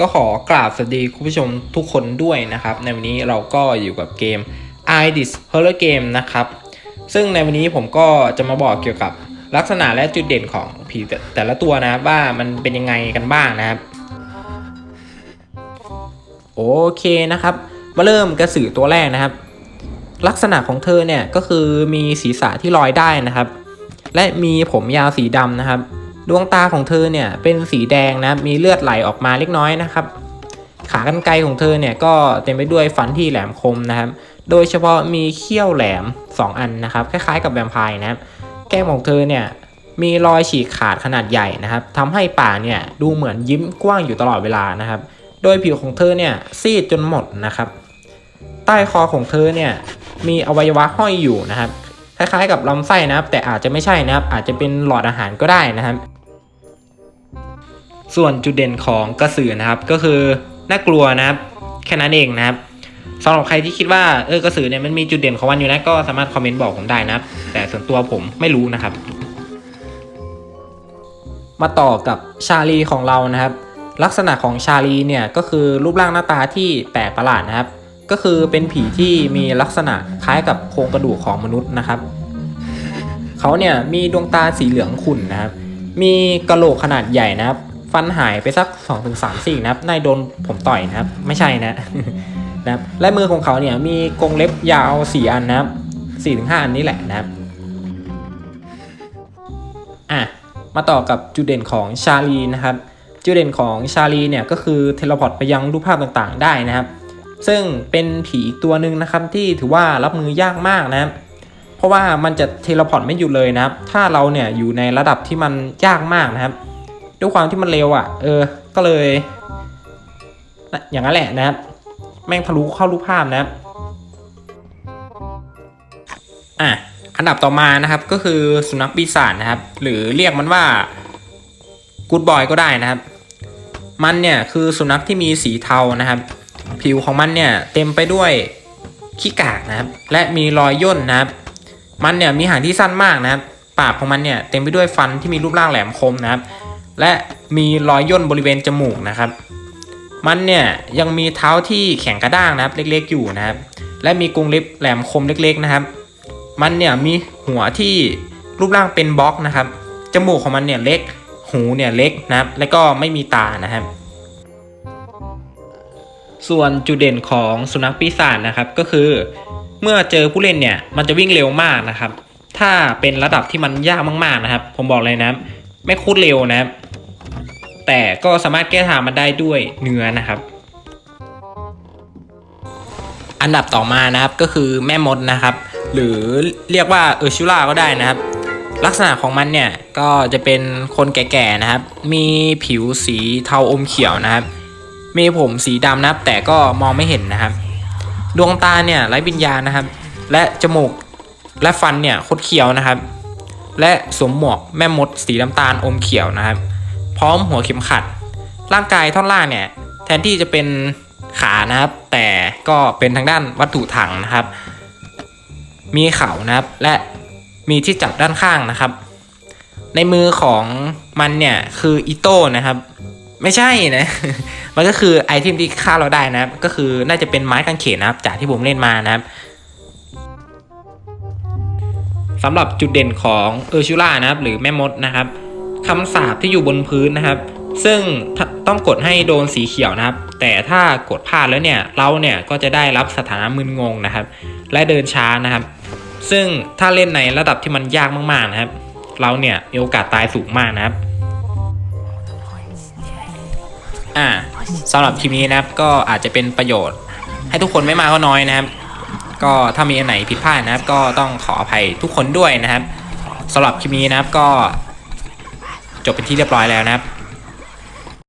ก็ขอกราบสวัสดีคุณผู้ชมทุกคนด้วยนะครับ ในวันนี้เราก็อยู่กับเกม i d i s Horror Game นะครับ ซึ่งในวันนี้ผมก็จะมาบอกเกี่ยวกับลักษณะและจุดเด่นของผีแต่แต่ละตัวนะครับว่ามันเป็นยังไงกันบ้างนะครับ โอเคนะครับ มาเริ่มกระสือตัวแรกนะครับ ลักษณะของเธอเนี่ยก็คือมีศีรษะที่ลอยได้นะครับ และมีผมยาวสีดำนะครับ ดวงตาของเธอเนี่ยเป็นสีแดงนะมีเลือดไหลออกมาเล็กน้อยนะครับ ขากรรไกรของเธอเนี่ยก็เต็มไปด้วยฟันที่แหลมคมนะครับ โดยเฉพาะมีเขี้ยวแหลม 2 อันนะครับคล้ายๆ กับแวมไพร์นะครับ แก้มของเธอเนี่ยมีรอยฉีกขาดขนาดใหญ่นะครับทำให้ปากเนี่ยดูเหมือนยิ้มกว้างอยู่ตลอดเวลานะครับ โดยผิวของเธอเนี่ยซีดจนหมดนะครับ ใต้คอของเธอเนี่ยมีอวัยวะห้อยอยู่นะครับ คล้ายๆ กับลำไส้นะครับ แต่อาจจะไม่ใช่นะครับ อาจจะเป็นหลอดอาหารก็ได้นะครับ ส่วนจุดเด่นของกระสือนะครับ ก็คือน่ากลัวนะครับ แค่นั้นเองนะครับสำหรับใครที่คิดว่าเออกระสือเนี่ยมันมีจุดเด่นของมันอยู่นะก็สามารถคอมเมนต์บอกผมได้นะครับ แต่ส่วนตัวผมไม่รู้นะครับ มาต่อกับชาลีของเรานะครับ ลักษณะของชาลีเนี่ยก็คือรูปร่างหน้าตาที่แปลกประหลาดนะครับ ก็คือเป็นผีที่มีลักษณะคล้ายกับโครงกระดูกของมนุษย์นะครับเขาเนี่ยมีดวงตาสีเหลืองขุ่นนะครับ มีกระโหลกขนาดใหญ่นะครับ ฟันหายไปสัก2-3ซี่นะครับนายโดนผมต่อยนะครับ ไม่ใช่นะนะครับและมือของเขาเนี่ยมีกรงเล็บยาว4อันนะครับ4-5อันนี้แหละนะครับอะมาต่อกับจุดเด่นของชาลีนะครับ จุดเด่นของชาลีเนี่ยก็คือเทเลพอร์ตไปยังรูปภาพต่างๆ ได้นะครับ ซึ่งเป็นผีอีกตัวหนึ่งนะครับที่ถือว่ารับมือยากมากนะครับเพราะว่ามันจะเทเลพอร์ตไม่หยุดเลยนะครับ ถ้าเราเนี่ยอยู่ในระดับที่มันยากมากนะครับ ด้วยความที่มันเร็วอะ่ะ เออ ก็เลยนะอย่างนั้นแหละนะครับ แม่งทะลุเข้ารูปภาพนะครับ อะ อันดับต่อมานะครับก็คือสุนัขปีศาจนะครับ หรือเรียกมันว่ากูดบอยก็ได้นะครับ มันเนี่ยคือสุนัขที่มีสีเทานะครับ ผิวของมันเนี่ยเต็มไปด้วยขี้กากนะครับ และมีรอยย่นนะครับ มันเนี่ยมีหางที่สั้นมากนะครับ ปากของมันเนี่ยเต็มไปด้วยฟันที่มีรูปร่างแหลมคมนะครับ และมีรอยย่นบริเวณจมูกนะครับ มันเนี่ยยังมีเท้าที่แข็งกระด้างนะครับเล็กๆอยู่นะครับ และมีกรงเล็บแหลมคมเล็กๆนะครับ มันเนี่ยมีหัวที่รูปร่างเป็นบล็อกนะครับ จมูกของมันเนี่ยเล็ก หูเนี่ยเล็กนะครับ แล้วก็ไม่มีตานะครับ ส่วนจุดเด่นของสุนัขปีศาจนะครับก็คือ เมื่อเจอผู้เล่นเนี่ยมันจะวิ่งเร็วมากนะครับ ถ้าเป็นระดับที่มันยากมากๆนะครับ ผมบอกเลยนะครับไม่คตรเร็วนะครับ แต่ก็สามารถแก้ทางมันได้ด้วยเนื้อนะครับ อันดับต่อมานะครับก็คือแม่มดนะครับ หรือเรียกว่าเออร์ชูล่าก็ได้นะครับ ลักษณะของมันเนี่ยก็จะเป็นคนแก่ๆนะครับ มีผิวสีเทาอมเขียวนะครับ มีผมสีดำนะครับ แต่ก็มองไม่เห็นนะครับดวงตาเนี่ยไร้วิญญาณนะครับ และจมูกและฟันเนี่ยคดเขียวนะครับ และสวมหมวกแม่มดสีน้ำตาลอมเขียวนะครับ ร้อมหัวเข็มขัด ร่างกายท่อนล่างเนี่ยแทนที่จะเป็นขานะครับ แต่ก็เป็นทางด้านวัตถุถังนะครับ มีเข่านะครับ และมีที่จับด้านข้างนะครับ ในมือของมันเนี่ยคืออิโต้นะครับ ไม่ใช่นะ มันก็คือไอเทมที่ฆ่าเราได้นะครับ ก็คือน่าจะเป็นไม้กางเขนนะครับ จากที่ผมเล่นมานะครับสำหรับจุดเด่นของเออร์ชูล่านะครับ หรือแม่มดนะครับ คำสาปที่อยู่บนพื้นนะครับ ซึ่งต้องกดให้โดนสีเขียวนะครับ แต่ถ้ากดพลาดแล้วเนี่ยเราเนี่ยก็จะได้รับสถานะมึนงงนะครับ และเดินช้านะครับ ซึ่งถ้าเล่นในระดับที่มันยากมากๆนะครับ เราเนี่ยมีโอกาสตายสูงมากนะครับอ่าสำหรับคลิปนี้นะครับก็อาจจะเป็นประโยชน์ ให้ทุกคนไม่มากก็น้อยนะครับ ก็ถ้ามีอันไหนผิดพลาดนะครับ ก็ต้องขออภัยทุกคนด้วยนะครับสำหรับคลิปนี้นะครับก็ จบเป็นที่เรียบร้อยแล้วนะครับ